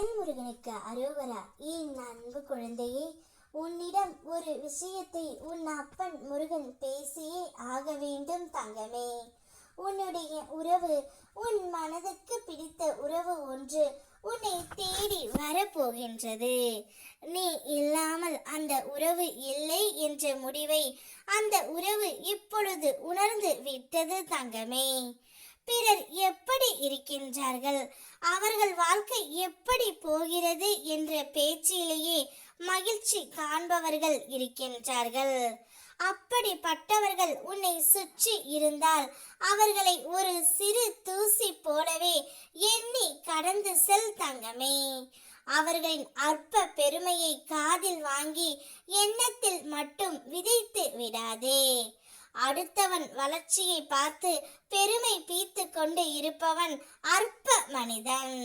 வெற்றிவேல் முருகனுக்கு அரோகரா. என் அன்பு குழந்தையே உன்னிடம் ஒரு விஷயத்தை உன் அப்பன் முருகன் பேசியே ஆக வேண்டும் தங்கமே. உன்னுடைய உறவு உன் மனதுக்கு பிடித்த உறவு ஒன்று உன்னை தேடி வரப்போகின்றது. நீ இல்லாமல் அந்த உறவு இல்லை என்ற முடிவை அந்த உறவு இப்பொழுது உணர்ந்து விட்டது தங்கமே. பிறர் எப்படி இருக்கின்றார்கள்? அவர்கள் வாழ்க்கை எப்படி போகிறது என்ற பேச்சிலேயே மகிழ்ச்சி காண்பவர்கள் இருக்கின்றார்கள். அப்படிப்பட்டவர்கள் உன்னை சுற்றி இருந்தால் அவர்களை ஒரு சிறு தூசி போலவே எண்ணி கடந்து செல் தங்கமே. அவர்களின் அற்ப பெருமையை காதில் வாங்கி எண்ணத்தில் மட்டும் விதைத்து விடாதே. அடுத்தவன் வளர்ச்சியை பார்த்து பெருமை பீத்து கொண்டு இருப்பவன் அற்ப மனிதன்.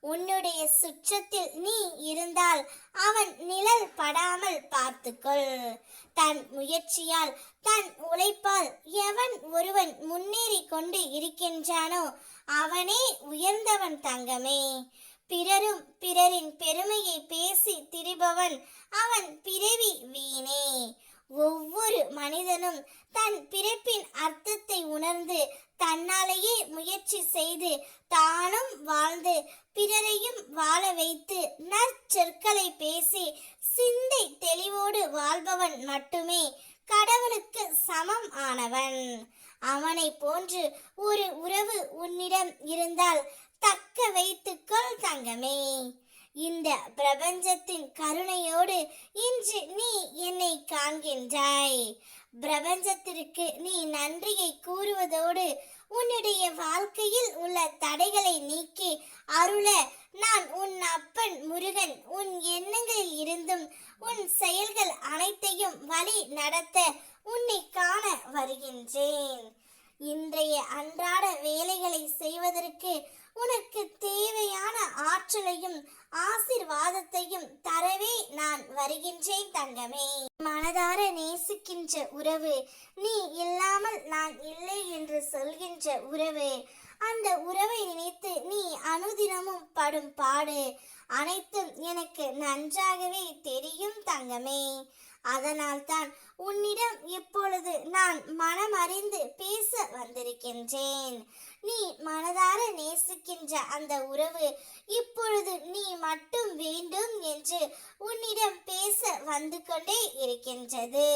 உன்னுடைய சுற்றத்தில் நீ இருந்தால் அவன் நிழல் படாமல் பார்த்துக்கொள். தன் முயற்சியால் தன் உழைப்பால் எவன் ஒருவன் முன்னேறி கொண்டு இருக்கின்றானோ அவனே உயர்ந்தவன் தங்கமே. பிறரும் பிறரின் பெருமையை பேசி திரிபவன் அவன் பிறவி வீணே. ஒவ்வொரு மனிதனும் தன் பிறப்பின் அர்த்தத்தை உணர்ந்து தன்னாலேயே முயற்சி செய்து தானும் வாழ்ந்து பிறரையும் வாழ வைத்து நற்சொற்களை பேசி சிந்தை தெளிவோடு வாழ்பவன் மட்டுமே கடவுளுக்கு சமம் ஆனவன். அவனை போன்று ஒரு உறவு உன்னிடம் இருந்தால் தக்க வைத்துக்கொள் தங்கமே. இந்த பிரபஞ்சத்தின் கருணையோடு இன்று நீ என்னை காண்கின்றாய். பிரபஞ்சத்திற்கு நீ நன்றியை கூறுவதோடு உன்னுடைய வாழ்க்கையில் உள்ள தடைகளை நீக்கி அருள நான் உன் அப்பன் முருகன். உன் எண்ணங்களில் இருந்தும் உன் செயல்கள் அனைத்தையும் வழி நடத்த உன்னை காண வருகின்றேன். இன்றைய அன்றாட வேலைகளை செய்வதற்கு உனக்கு தேவையான ஆற்றலையும் ஆசிர்வாதத்தையும் தரவே நான் வருகின்றேன் தங்கமே. மனதார நேசிக்கின்ற உறவு நீ இல்லாமல் நான் இல்லை என்று சொல்கின்ற உறவு அந்த உறவை நினைத்து நீ அனுதினமும் படும் பாடு அனைத்தும் எனக்கு நன்றாகவே தெரியும் தங்கமே. அதனால்தான் உன்னிடம் இப்பொழுது நான் மனமறிந்து பேச வந்திருக்கின்றேன். நீ மனதார நேசிக்கின்ற அந்த உறவு இப்பொழுது நீ மட்டும் வேண்டும் என்று உன்னிடம் பேச வந்து கொண்டே இருக்கின்றது.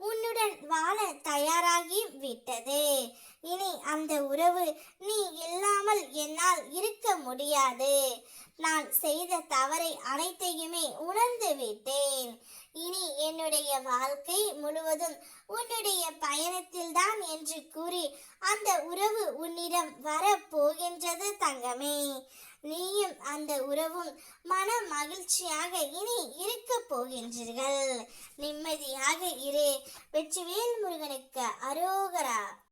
உன்னுடன் வாழ தயாராகி விட்டது. இனி அந்த உறவு நீ இல்லாமல் என்னால் இருக்க முடியாது. நான் செய்த தவறை அனைத்தையுமே உணர்ந்து விட்டேன். இனி என்னுடைய வாழ்க்கை முழுவதும் உன்னுடைய பயணத்தில்தான் என்று கூறி அந்த உறவு உன்னிடம் வரப்போகின்ற அந்த உறவும் மன மகிழ்ச்சியாக இனி இருக்க போகின்றீர்கள். நிம்மதியாக இரு. வெற்றிவேல் முருகனுக்கு அரோகரா.